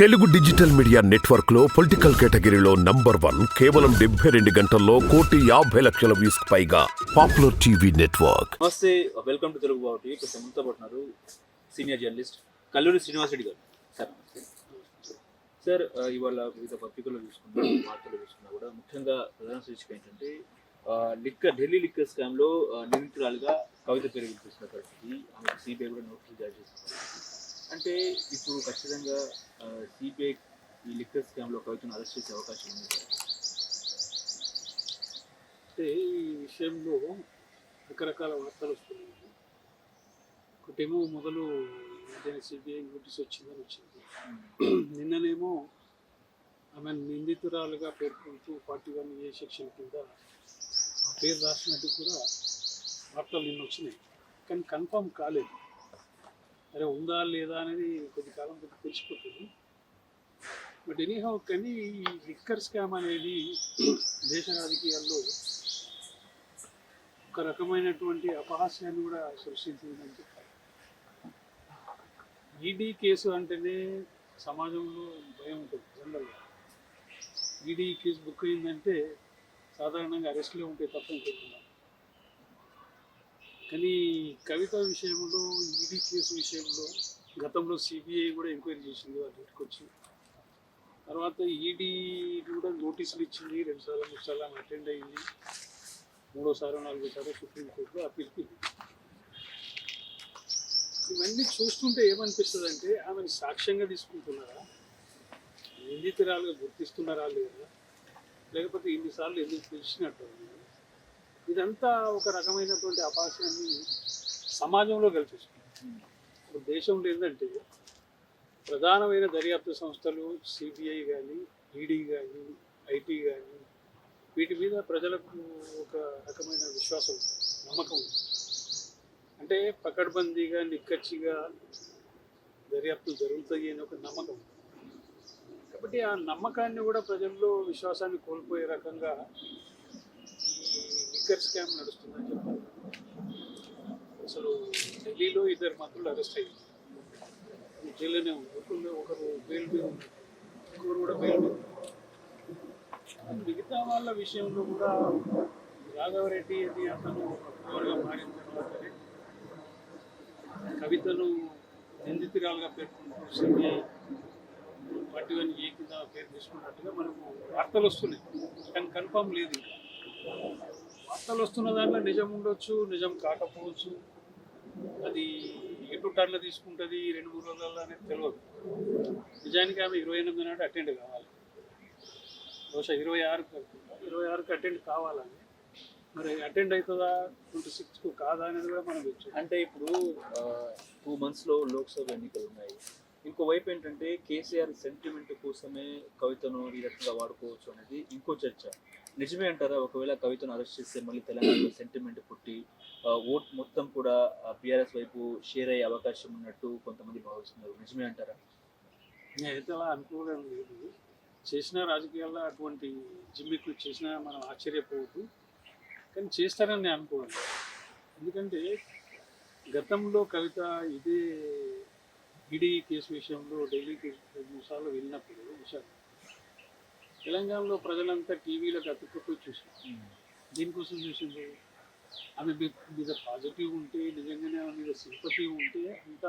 Telugu digital media నెట్వర్క్లో political కేటగిరీలో number one కేవలం డెబ్బై రెండు గంటల్లో కోటి యాభై లక్షల వ్యూస్ పైగా పాపులర్ టీవీ నెట్వర్క్. నమస్తే వెల్కమ్ టు తెలుగు బావుటి ఇప్పుడు పడుతున్నారు సీనియర్ జర్నలిస్ట్ కల్లూరి శ్రీనివాసరెడ్డి గారు. సార్ సార్ ఇవాళ వివిధ పత్రికలు చూసుకున్నా వార్తలు చూసుకున్నా కూడా ముఖ్యంగా ప్రధాన సూచిక ఏంటంటే లిక్క లిక్కర్ ఢిల్లీ లిక్కర్ స్కామ్లో లో నిందితురాలుగా కవిత పేరు వినిపిస్తున్న పరిస్థితి. ఆమెకు సిబిఐ కూడా నోటీసులు జారీ చేస్తున్నారు అంటే ఇప్పుడు ఖచ్చితంగా సిబిఐ ఈ లిక్కర్ స్కామ్లో కవితను అరెస్ట్ చేసే అవకాశం ఉంది అంటే ఈ విషయంలో రకరకాల వార్తలు వస్తున్నాయి. ఒకటేమో మొదలు సిబిఐ నోటీస్ వచ్చిందని వచ్చింది. నిన్ననేమో ఆమె నిందితురాలుగా పేర్కొంటూ ఫార్టీ వన్ ఏ సెక్షన్ కింద ఆ పేరు రాసినట్టు కూడా వార్తలు నిన్న వచ్చినాయి. కానీ కన్ఫర్మ్ కాలేదు. అరే ఉందా లేదా అనేది కొద్ది కాలం కొద్ది తెలిసిపోతుంది. బట్ ఎనీహౌ కానీ ఈ లిక్కర్ స్కామ్ అనేది దేశ రాజకీయాల్లో ఒక రకమైనటువంటి అపహాస్యాన్ని కూడా సృష్టించిందని చెప్పాలి. ఈడీ కేసు అంటేనే సమాజంలో భయం ఉంటుంది జనరల్గా ఈడీ కేసు బుక్ అయిందంటే సాధారణంగా అరెస్ట్లో ఉంటే తప్ప ఇంకేముండదు కానీ కవిత విషయంలో ఈడీ కేసు విషయంలో గతంలో సిబిఐ కూడా ఎంక్వైరీ చేసింది వాళ్ళ ఇంటికి వచ్చి. తర్వాత ఈడీ కూడా నోటీసులు ఇచ్చింది రెండుసార్లు మూడు సార్లు ఆమె అటెండ్ అయింది. మూడోసారి నాలుగోసారి సుప్రీంకోర్టులో అప్పీల్కి ఇవన్నీ చూస్తుంటే ఏమనిపిస్తుంది అంటే ఆమెను సాక్ష్యంగా తీసుకుంటున్నారా? నిందితురాలుగా గుర్తిస్తున్నారా లేదా? లేకపోతే ఇన్నిసార్లు ఎందుకు పిలిచినట్టు? ఇదంతా ఒక రకమైనటువంటి అపాస్యాన్ని సమాజంలో కల్పిస్తుంది ఇప్పుడు దేశంలో ఏంటంటే ప్రధానమైన దర్యాప్తు సంస్థలు సిబిఐ కానీ ఈడీ కానీ ఐటీ కానీ వీటి మీద ప్రజలకు ఒక రకమైన విశ్వాసం నమ్మకం ఉంది. అంటే పకడ్బందీగా నిక్కచ్చిగా దర్యాప్తులు జరుగుతాయి అని ఒక నమ్మకం కాబట్టి ఆ నమ్మకాన్ని కూడా ప్రజల్లో విశ్వాసాన్ని కోల్పోయే రకంగా లిక్కర్ స్కామ్ నడుస్తుందని చెప్పారు. అసలు ఢిల్లీలో ఇద్దరు మంత్రులు అరెస్ట్ అయ్యారు. జైల్లోనే ఉంది ఒకరు ఒకరు బెయిల్ మీద ఉన్నారు. ఇంకొకరు కూడా బెయిల్ మీద మిగతా వాళ్ళ విషయంలో కూడా రాఘవరెడ్డి అని అతను అక్టోబర్గా మారిన తర్వాతనే కవితను నిందితురాలుగా పేర్కొంటూ సిబిఐ పార్టీ వన్ ఏ కింద పేరు తీసుకున్నట్టుగా మనకు వార్తలు వస్తున్నాయి. కానీ కన్ఫామ్ లేదు. ఇంకా వార్తలు వస్తున్న దాంట్లో నిజం ఉండొచ్చు నిజం కాకపోవచ్చు. అది ఎటు టర్న్ తీసుకుంటుంది రెండు మూడు రోజులలో అనేది తెలియదు నిజానికి ఆమె ఇరవై ఎనిమిది నాడు అటెండ్ కావాలి. బహుశా ఇరవై ఆరుకు ఇరవై ఆరుకు అటెండ్ కావాలని. మరి అటెండ్ అవుతుందా ట్వంటీ సిక్స్కు కాదా అనేది కూడా మనం ఇచ్చు అంటే ఇప్పుడు టూ మంత్స్లో లోక్సభ ఎన్నికలు ఉన్నాయి. ఇంకోవైపు ఏంటంటే కేసీఆర్ సెంటిమెంట్ కోసమే కవితను ఈ రకంగా వాడుకోవచ్చు అనేది ఇంకో చర్చ. నిజమే అంటారా? ఒకవేళ కవితను అరెస్ట్ చేస్తే మళ్ళీ తెలంగాణలో సెంటిమెంట్ పుట్టి ఓట్ మొత్తం కూడా బీఆర్ఎస్ వైపు షేర్ అయ్యే అవకాశం ఉన్నట్టు కొంతమంది భావిస్తున్నారు. నిజమే అంటారా? నేనైతే అలా అనుకోవడం లేదు. చేసిన రాజకీయాల్లో అటువంటి జిమ్మిక్లు చేసినా మనం ఆశ్చర్యపోవద్దు. కానీ చేస్తారని నేను అనుకోను. ఎందుకంటే గతంలో కవిత ఇదే ఈడీ కేసు విషయంలో ఢిల్లీకి రెండు సార్లు వెళ్ళినప్పుడు విశాఖ తెలంగాణలో ప్రజలంతా టీవీలకు అతుక్కుపోయి చూసారు దీనికోసం చూసింది ఆమె మీద పాజిటివ్ ఉంటే నిజంగానే ఆమె మీద సింపతి ఉంటే అంత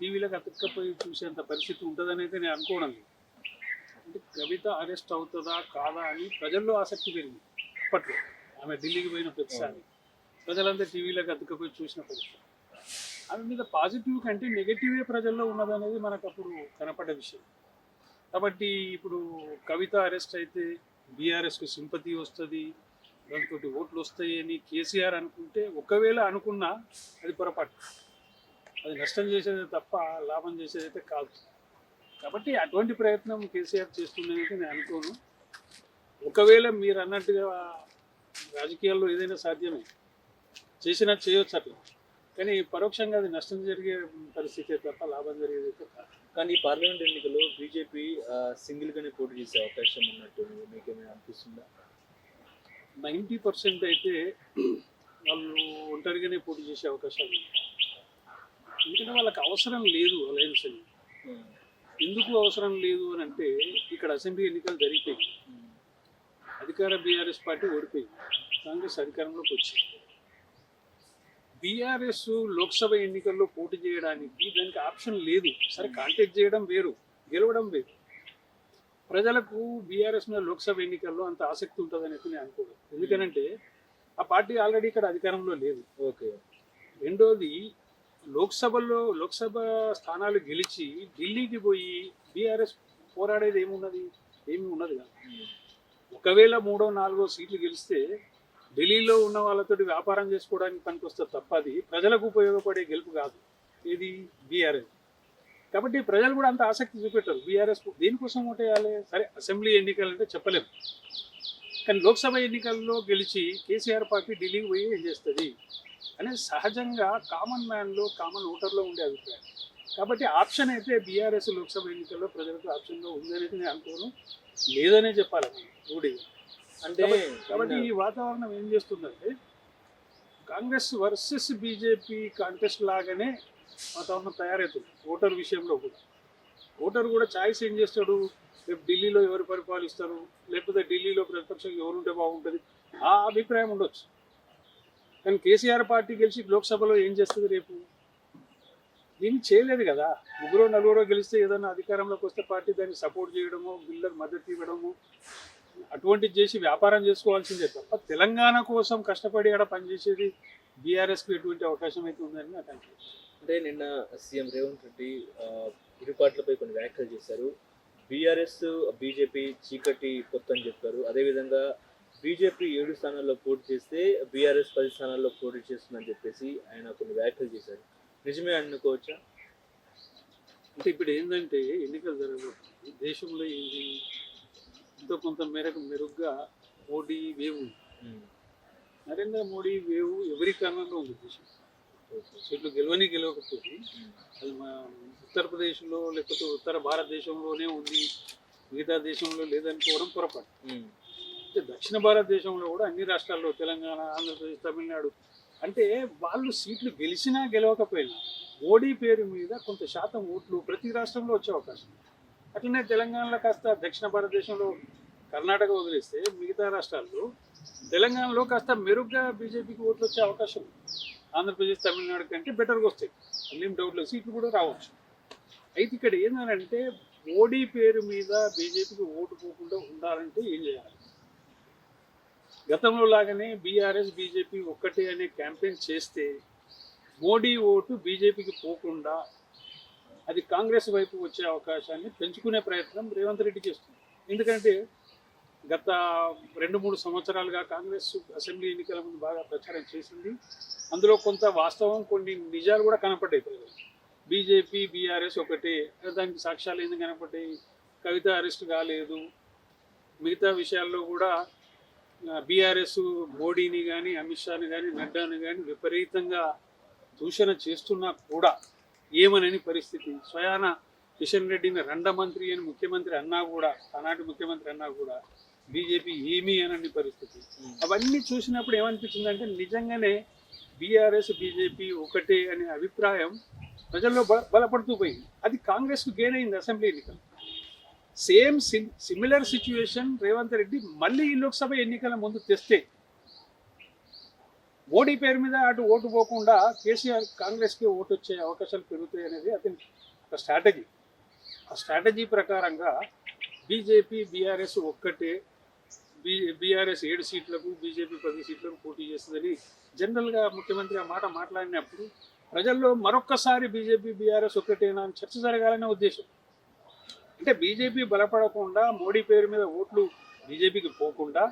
టీవీలకు అతుక్కపోయి చూసేంత పరిస్థితి ఉంటుందని అయితే నేను అనుకోవడం లేదు. అంటే కవిత అరెస్ట్ అవుతుందా కాదా అని ప్రజల్లో ఆసక్తి పెరిగింది అప్పట్లో. ఆమె ఢిల్లీకి పోయిన ప్రతిసారి. ప్రజలంతా టీవీలకు అతుక్కపోయి చూసిన పరిస్థితి ఆమె మీద పాజిటివ్ కంటే నెగటివే ప్రజల్లో ఉన్నదనేది మనకు అప్పుడు కనపడ్డ విషయం. కాబట్టి ఇప్పుడు కవిత అరెస్ట్ అయితే బీఆర్ఎస్కు సింపతి వస్తుంది దాంతో ఓట్లు వస్తాయి అని కేసీఆర్ అనుకుంటే ఒకవేళ అనుకున్నా అది పొరపాటు. అది నష్టం చేసేది తప్ప లాభం చేసేది అయితే కాదు. కాబట్టి అటువంటి ప్రయత్నం కేసీఆర్ చేస్తుందనేది నేను అనుకోను. ఒకవేళ మీరు అన్నట్టుగా రాజకీయాల్లో ఏదైనా సాధ్యమే చేసినా చేయొచ్చు అట్లా. కానీ పరోక్షంగా అది నష్టం జరిగే పరిస్థితి తప్ప లాభం జరిగేది కాదు. కానీ ఈ పార్లమెంట్ ఎన్నికల్లో బీజేపీ సింగిల్ గానే పోటీ చేసే అవకాశం ఉన్నట్టు మీకు ఏమైనా అనిపిస్తుందా? నైంటీ పర్సెంట్ అయితే వాళ్ళు ఒంటరిగానే పోటీ చేసే అవకాశాలు ఉన్నాయి. ఎందుకంటే వాళ్ళకి అవసరం లేదు అలయన్స్ అని. ఎందుకు అవసరం లేదు అని అంటే ఇక్కడ అసెంబ్లీ ఎన్నికలు జరిగిపోయి అధికార బీఆర్ఎస్ పార్టీ ఓడిపోయింది. కాంగ్రెస్ అధికారంలోకి వచ్చింది. బీఆర్ఎస్ లోక్సభ ఎన్నికల్లో పోటీ చేయడానికి దానికి ఆప్షన్ లేదు. సరే కాంటాక్ట్ చేయడం వేరు గెలవడం వేరు. ప్రజలకు బీఆర్ఎస్ మీద లోక్సభ ఎన్నికల్లో అంత ఆసక్తి ఉంటుందని అయితే నేను అనుకోను. ఎందుకనంటే ఆ పార్టీ ఆల్రెడీ ఇక్కడ అధికారంలో లేదు. ఓకే. రెండోది లోక్సభలో లోక్సభ స్థానాలు గెలిచి ఢిల్లీకి పోయి బీఆర్ఎస్ పోరాడేది ఏమున్నది? ఏమి ఉన్నది కాదు. ఒకవేళ మూడో నాలుగో సీట్లు గెలిస్తే ఢిల్లీలో ఉన్న వాళ్ళతో వ్యాపారం చేసుకోవడానికి పనికొస్తే తప్ప అది ప్రజలకు ఉపయోగపడే గెలుపు కాదు. ఇది బీఆర్ఎస్. కాబట్టి ప్రజలు కూడా అంత ఆసక్తి చూపెట్టారు. బీఆర్ఎస్ దేనికోసం ఓటేయాలి? సరే అసెంబ్లీ ఎన్నికలు అంటే చెప్పలేము కానీ లోక్సభ ఎన్నికల్లో గెలిచి కేసీఆర్ పార్టీ ఢిల్లీకి పోయి ఏం చేస్తుంది? అనేది సహజంగా కామన్ మ్యాన్లో కామన్ ఓటర్లో ఉండే అభిప్రాయం. కాబట్టి ఆప్షన్ అయితే బీఆర్ఎస్ లోక్సభ ఎన్నికల్లో ప్రజలకు ఆప్షన్లో ఉందనేది నేను అనుకోను. లేదనే చెప్పాలి రూఢి అంటే కాబట్టి ఈ వాతావరణం ఏం చేస్తుందంటే కాంగ్రెస్ వర్సెస్ బీజేపీ కాంటెస్ట్ లాగానే వాతావరణం తయారవుతుంది ఓటర్ విషయంలో కూడా. ఓటర్ కూడా ఛాయిస్ ఏం చేస్తాడు? రేపు ఢిల్లీలో ఎవరు పరిపాలిస్తారు? లేకపోతే ఢిల్లీలో ప్రతిపక్షం ఎవరు ఉంటే బాగుంటుంది? ఆ అభిప్రాయం ఉండొచ్చు. కానీ కేసీఆర్ పార్టీ గెలిచి లోక్సభలో ఏం చేస్తుంది రేపు? దీన్ని చేయలేదు కదా. ముగ్గురు నలుగురో గెలిస్తే ఏదైనా అధికారంలోకి వస్తే పార్టీ దాన్ని సపోర్ట్ చేయడము బిల్లకు మద్దతు ఇవ్వడము అటువంటిది చేసి వ్యాపారం చేసుకోవాల్సిందే తప్ప తెలంగాణ కోసం కష్టపడి ఆడ పనిచేసేది బీఆర్ఎస్కి ఎటువంటి అవకాశం అయితే ఉందని నాకు అనిపిస్తుంది అంటే నిన్న సీఎం రేవంత్ రెడ్డి ఆ, ఇరు పార్టీలపై కొన్ని వ్యాఖ్యలు చేశారు. బీఆర్ఎస్ బీజేపీ చీకటి పొత్తు అని చెప్పారు. అదేవిధంగా బీజేపీ ఏడు స్థానాల్లో పోటీ చేస్తే బీఆర్ఎస్ పది స్థానాల్లో పోటీ చేస్తుందని చెప్పేసి ఆయన కొన్ని వ్యాఖ్యలు చేశారు. నిజమే అనుకోవచ్చా? అంటే ఇప్పుడు ఏంటంటే ఎన్నికలు జరగబోతుంది దేశంలో ఏంటి ఎంతో కొంత మేరకు మెరుగ్గా మోడీ వేవ్ నరేంద్ర మోడీ వేవ్ ఎవరి కారణంలో ఉంది దేశం సీట్లు గెలవని గెలవకపోతే అది మా ఉత్తరప్రదేశ్లో లేకపోతే ఉత్తర భారతదేశంలోనే ఉంది మిగతా దేశంలో లేదనుకోవడం పొరపాటు. అంటే దక్షిణ భారతదేశంలో కూడా అన్ని రాష్ట్రాల్లో తెలంగాణ ఆంధ్రప్రదేశ్ తమిళనాడు అంటే వాళ్ళు సీట్లు గెలిచినా గెలవకపోయినా మోడీ పేరు మీద కొంత శాతం ఓట్లు ప్రతి రాష్ట్రంలో వచ్చే అవకాశం. అట్లనే తెలంగాణలో కాస్త దక్షిణ భారతదేశంలో కర్ణాటక వదిలేస్తే మిగతా రాష్ట్రాల్లో తెలంగాణలో కాస్త మెరుగ్గా బీజేపీకి ఓట్లు వచ్చే అవకాశం ఉంది. ఆంధ్రప్రదేశ్ తమిళనాడు కంటే బెటర్గా వస్తాయి. అన్నీ డౌట్ లేదు. సీట్లు కూడా రావచ్చు. అయితే ఇక్కడ ఏంటంటే మోడీ పేరు మీద బీజేపీకి ఓటు పోకుండా ఉండాలంటే ఏం చేయాలి? గతంలో లాగానే బీఆర్ఎస్ బీజేపీ ఒక్కటే అనే క్యాంపెయిన్ చేస్తే మోడీ ఓటు బీజేపీకి పోకుండా అది కాంగ్రెస్ వైపు వచ్చే అవకాశాన్ని పెంచుకునే ప్రయత్నం రేవంత్ రెడ్డి చేస్తుంది. ఎందుకంటే గత రెండు మూడు సంవత్సరాలుగా కాంగ్రెస్ అసెంబ్లీ ఎన్నికల ముందు బాగా ప్రచారం చేసింది. అందులో కొంత వాస్తవం కొన్ని నిజాలు కూడా కనపడ్డాయి. ప్రజలు బీజేపీ బీఆర్ఎస్ ఒకటే. దానికి సాక్ష్యాలు ఏంది కనపడ్డాయి? కవిత అరెస్ట్ కాలేదు. మిగతా విషయాల్లో కూడా బీఆర్ఎస్ మోడీని కానీ అమిత్ షాని కానీ నడ్డాని కానీ విపరీతంగా దూషణ చేస్తున్నా కూడా ఏమనని పరిస్థితి. స్వయాన కిషన్ రెడ్డిని రెండ మంత్రి అని ముఖ్యమంత్రి అన్నా కూడా ఆనాటి ముఖ్యమంత్రి అన్నా కూడా బీజేపీ ఏమీ అనని పరిస్థితి. అవన్నీ చూసినప్పుడు ఏమనిపించిందంటే నిజంగానే బీఆర్ఎస్ బీజేపీ ఒకటే అనే అభిప్రాయం ప్రజల్లో బల బలపడుతూ పోయింది. అది కాంగ్రెస్కు గెయిన్ అయింది అసెంబ్లీ ఎన్నికలు. Same similar situation Revanth Reddy మళ్ళీ ఈ లోక్సభ ఎన్నికల ముందు తెస్తే మోడీ పేరు మీద అటు ఓటు పోకుండా కేసీఆర్ కాంగ్రెస్కి ఓటు వచ్చే అవకాశాలు పెరుగుతాయి అనేది అతని ఒక స్ట్రాటజీ. ఆ స్ట్రాటజీ ప్రకారంగా బీజేపీ బీఆర్ఎస్ ఒక్కటే బీ బీఆర్ఎస్ ఏడు సీట్లకు బీజేపీ పది సీట్లకు పోటీ చేస్తుందని జనరల్గా ముఖ్యమంత్రి ఆ మాట మాట్లాడినప్పుడు ప్రజల్లో మరొక్కసారి బీజేపీ బీఆర్ఎస్ ఒక్కటేనా అని చర్చ జరగాలనే ఉద్దేశం. అంటే బీజేపీ బలపడకుండా మోడీ పేరు మీద ఓట్లు బీజేపీకి పోకుండా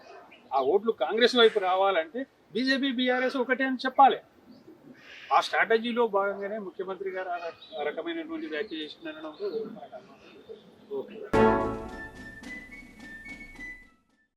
ఆ ఓట్లు కాంగ్రెస్ వైపు రావాలంటే బీజేపీ బీఆర్ఎస్ ఒకటే అని చెప్పాలి. ఆ స్ట్రాటజీలో భాగంగానే ముఖ్యమంత్రి గారు ఆ రకమైనటువంటి వ్యాఖ్య చేసిందనడంతో ఓకే.